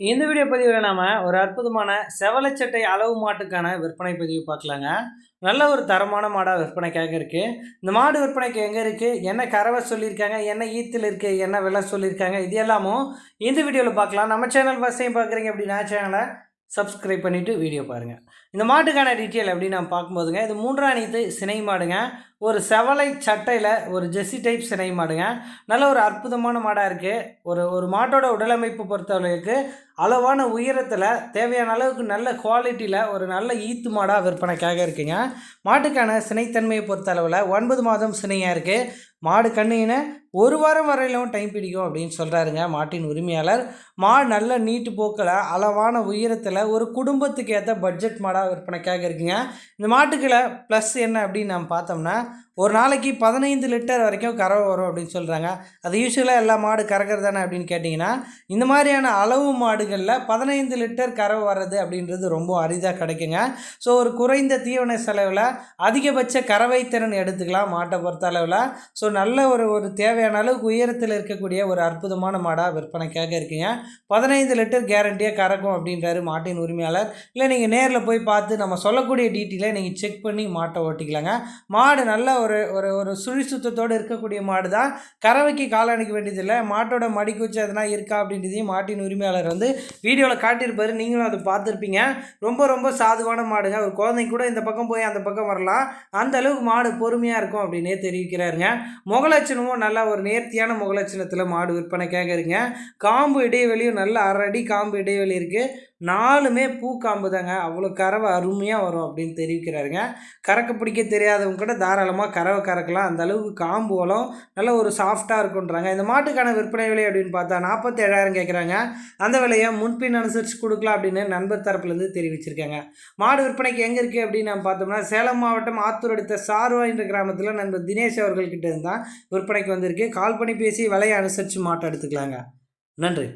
இந்த வீடியோ பதிவில் நாம் ஒரு அற்புதமான செவலச்சட்டை அளவு மாட்டுக்கான விற்பனை பதிவு பார்க்கலாங்க. நல்ல ஒரு தரமான மாடாக விற்பனைக்காக இருக்குது இந்த மாடு விற்பனைக்கு எங்கே இருக்குது என்ன கறவை சொல்லியிருக்காங்க? என்ன ஈத்தில் இருக்குது என்ன விலை சொல்லியிருக்காங்க? இது எல்லாமும் இந்த வீடியோவில் பார்க்கலாம். நம்ம சேனல் ஃபஸ்ட் பார்க்குறீங்க அப்படின்னா சேனலை சப்ஸ்கிரைப் பண்ணிவிட்டு வீடியோ பாருங்கள் இந்த மாட்டுக்கான டீட்டெயில் அப்படின்னு நான் பார்க்கும்போதுங்க இது மூன்றாணித்து சினை மாடுங்க. ஒரு செவலை சட்டையில் ஒரு ஜெர்சி டைப் சினை மாடுங்க. நல்ல ஒரு அற்புதமான மாடாக இருக்குது ஒரு ஒரு மாட்டோட உடலமைப்பு பொறுத்தவரைக்கு அளவான உயரத்தில் தேவையான அளவுக்கு நல்ல குவாலிட்டியில் ஒரு நல்ல ஈத்து மாடாக விற்பனைக்காக இருக்குங்க. மாட்டுக்கான சினைத்தன்மையை பொறுத்த அளவில் ஒன்பது மாதம் சினையாக இருக்குது மாடு கண்ணுன்னு ஒரு வாரம் வரையிலும் டைம் பிடிக்கும் அப்படின்னு சொல்கிறாருங்க மாட்டின் உரிமையாளர். மாடு நல்ல நீட்டு போக்கில் அளவான உயரத்தில் ஒரு குடும்பத்துக்கு ஏற்ற பட்ஜெட் மாடாக விற்பனைக்காக இருக்குங்க. இந்த மாட்டுக்களை ப்ளஸ் என்ன அப்படின்னு நம்ம பார்த்தோம்னா tá? ஒரு நாளைக்கு பதினைந்து லிட்டர் வரைக்கும் கறவை வரும் அப்படின்னு சொல்கிறாங்க அது யூஸ்வலாக எல்லா மாடு கறக்கிறது தானே அப்படின்னு கேட்டிங்கன்னா இந்த மாதிரியான அளவு மாடுகளில் பதினைந்து லிட்டர் கறவை வர்றது அப்படின்றது ரொம்ப அரிதாக கிடைக்குங்க. ஸோ ஒரு குறைந்த தீவன செலவில் அதிகபட்ச கறவை திறன் எடுத்துக்கலாம் மாட்டை பொறுத்த அளவில். ஸோ நல்ல ஒரு ஒரு தேவையான அளவுக்கு உயரத்தில் இருக்கக்கூடிய ஒரு அற்புதமான மாடாக விற்பனைக்காக இருக்குங்க. பதினைந்து லிட்டர் கேரண்டியாக கறக்கும் அப்படின்றாரு மாட்டின் உரிமையாளர். இல்லை நீங்கள் நேரில் போய் பார்த்து நம்ம சொல்லக்கூடிய டீட்டெயிலை நீங்கள் செக் பண்ணி மாட்டை ஓட்டிக்கலாங்க. மாடு நல்ல ஒரு ஒரு ஒரு சுழி சுத்தத்தோடு இருக்கக்கூடிய மாடு தான் கறவைக்கு கால் அணைக்க வேண்டியதில்லை. மாட்டோட மடிக்குச்சி எதனா இருக்கா அப்படின்றதையும் மாட்டின் உரிமையாளர் வந்து வீடியோவில் காட்டியிருப்பாரு. நீங்களும் அதை பார்த்துருப்பீங்க. ரொம்ப ரொம்ப சாதுவான மாடுங்க. ஒரு குழந்தைங்க கூட இந்த பக்கம் போய் அந்த பக்கம் வரலாம். அந்த அளவுக்கு மாடு பொறுமையாக இருக்கும் அப்படின்னே தெரிவிக்கிறாருங்க. முகலட்சணமும் நல்லா ஒரு நேர்த்தியான முகலட்சணத்தில் மாடு விற்பனை கேட்குறீங்க காம்பு இடைவெளியும் நல்ல அரை அடி காம்பு இடைவெளி இருக்குது நாலுமே பூக்காம்பு தாங்க அவ்வளோ கறவை அருமையாக வரும் அப்படின்னு தெரிவிக்கிறாருங்க. கறக்க பிடிக்க தெரியாதவங்க கூட தாராளமாக கறவை கறக்கலாம். அந்த அளவுக்கு காம்பு வளம் நல்ல ஒரு சாஃப்டாக இருக்குன்றாங்க இந்த மாட்டுக்கான விற்பனை விலை அப்படின்னு பார்த்தா நாற்பத்தி ஏழாயிரம் கேட்குறாங்க. அந்த விலையை முன்பின் அனுசரித்து கொடுக்கலாம் அப்படின்னு நண்பர் தரப்புலேருந்து தெரிவிச்சிருக்காங்க. மாடு விற்பனைக்கு எங்கே இருக்குது அப்படின்னு நம்ம பார்த்தோம்னா சேலம் மாவட்டம் ஆத்தூர் அடுத்த சார்வா என்ற கிராமத்தில் நண்பர் தினேஷ் அவர்கள்கிட்ட இருந்தால் விற்பனைக்கு வந்திருக்கு. கால் பண்ணி பேசி விலையை அனுசரித்து மாட்டை எடுத்துக்கலாங்க. நன்றி.